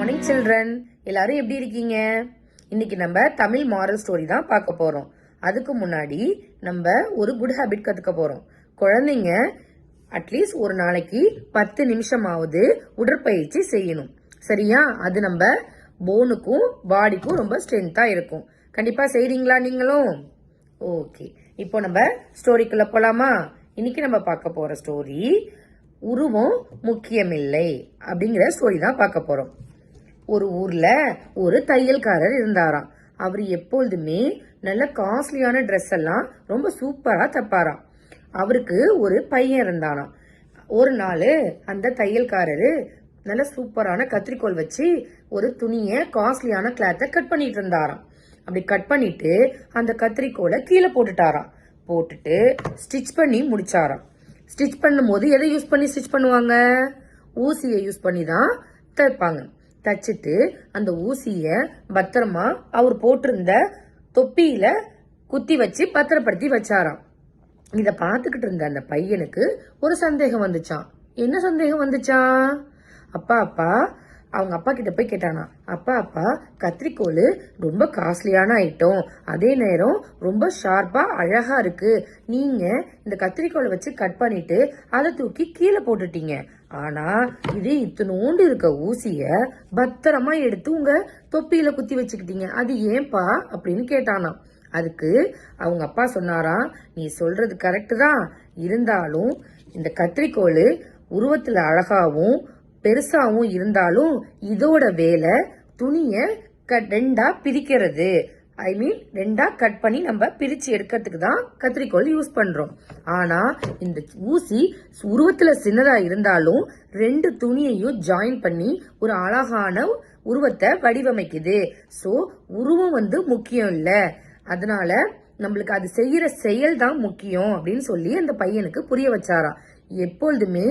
Morning children எல்லாரும் எப்படி இருக்கீங்க? இன்னைக்கு நம்ம தமிழ் மாரல் ஸ்டோரி தான் பார்க்க போறோம். அதுக்கு முன்னாடி நம்ம ஒரு குட் ஹேபிட் கத்துக்க போறோம். குழந்தைங்க அட்லீஸ்ட் ஒரு நாளைக்கு பத்து நிமிஷமாவது உடற்பயிற்சி செய்யணும். சரியா? அது நம்ம போனுக்கும் பாடிக்கும் ரொம்ப ஸ்ட்ரென்த்தா இருக்கும். கண்டிப்பா செய்றீங்களா நீங்களும்? ஓகே இப்போ நம்ம ஸ்டோரிக்குள்ள போலாமா? இன்னைக்கு நம்ம பார்க்க போற ஸ்டோரி உருவம் முக்கியமில்லை அப்படிங்கிற ஸ்டோரி தான் பார்க்க போறோம். ஒரு ஊர்ல ஒரு தையல்காரர் இருந்தாராம். அவர் எப்பொழுதுமே நல்ல காஸ்ட்லியான ட்ரெஸ் எல்லாம் ரொம்ப சூப்பரா தப்பாராம். அவருக்கு ஒரு பையன் இருந்தானாம். ஒரு நாள் அந்த தையல்காரரு நல்ல சூப்பரான கத்திரிக்கோல் வச்சு ஒரு துணியை காஸ்ட்லியான கிளாத்தை கட் பண்ணிட்டு இருந்தாராம். அப்படி கட் பண்ணிட்டு அந்த கத்திரிக்கோலை கீழே போட்டுட்டாராம். போட்டுட்டு ஸ்டிச் பண்ணி முடிச்சாராம். ஸ்டிச் பண்ணும்போது எதை யூஸ் பண்ணி ஸ்டிச் பண்ணுவாங்க? ஊசியை யூஸ் பண்ணி தான் தைப்பாங்க. தச்சுட்டு அந்த ஊசிய பத்திரமா அவர் போட்டிருந்த தொப்பியில குத்தி வச்சு பத்திரப்படுத்தி வச்சாராம். இத பாத்துக்கிட்டு இருந்த அந்த பையனுக்கு ஒரு சந்தேகம் வந்துச்சான் என்ன சந்தேகம் வந்துச்சா? அப்பா அப்பா அவங்க அப்பா கிட்ட போய் கேட்டானா. அப்பா அப்பா கத்திரிக்கோல் ரொம்ப காஸ்ட்லியான ஐட்டம். அதே நேரம் ரொம்ப ஷார்ப்பா அழகா இருக்கு. நீங்க இந்த கத்திரிக்கோலை வச்சு கட் பண்ணிட்டு அதை தூக்கி கீழே போட்டுட்டீங்க. ஆனா இது இத்தனோண்டு இருக்க ஊசிய பத்திரமா எடுத்து உங்க தொப்பியில குத்தி வச்சுக்கிட்டீங்க. அது ஏன்பா அப்படின்னு கேட்டானா அதுக்கு அவங்க அப்பா சொன்னாராம் நீ சொல்றது கரெக்டு தான். இருந்தாலும் இந்த கத்திரிக்கோல் உருவத்துல அழகாவும் பெருசாவும் இருந்தாலும் இதோட வேலை துணிய க- ரெண்டா பிரிக்கிறது. ஐ மீன் ரெண்டாக கட் பண்ணி நம்ம பிரித்து எடுக்கிறதுக்கு தான் கத்திரிக்கோல் யூஸ் பண்ணுறோம் ஆனால் இந்த ஊசி உருவத்தில் சின்னதாக இருந்தாலும் ரெண்டு துணியையும் ஜாயின் பண்ணி ஒரு அழகான உருவத்தை வடிவமைக்குது. ஸோ உருவம் வந்து முக்கியம் இல்லை. அதனால நம்மளுக்கு அது செய்கிற செயல் தான் முக்கியம் அப்படின்னு சொல்லி அந்த பையனுக்கு புரிய வச்சாராம். எப்பொழுதுமே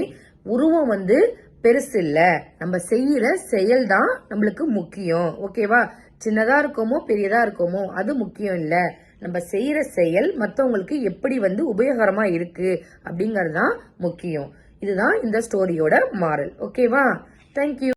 உருவம் வந்து பெருசு இல்லை. நம்ம செய்கிற செயல் தான் நம்மளுக்கு முக்கியம். ஓகேவா சின்னதாக இருக்கோமோ பெரியதாக இருக்கோமோ அது முக்கியம் இல்லை. நம்ம செய்கிற செயல் மற்றவங்களுக்கு எப்படி வந்து உபயோகரமாக இருக்கு அப்படிங்கிறது தான் முக்கியம். இதுதான் இந்த ஸ்டோரியோட மாரல் ஓகேவா தேங்க்யூ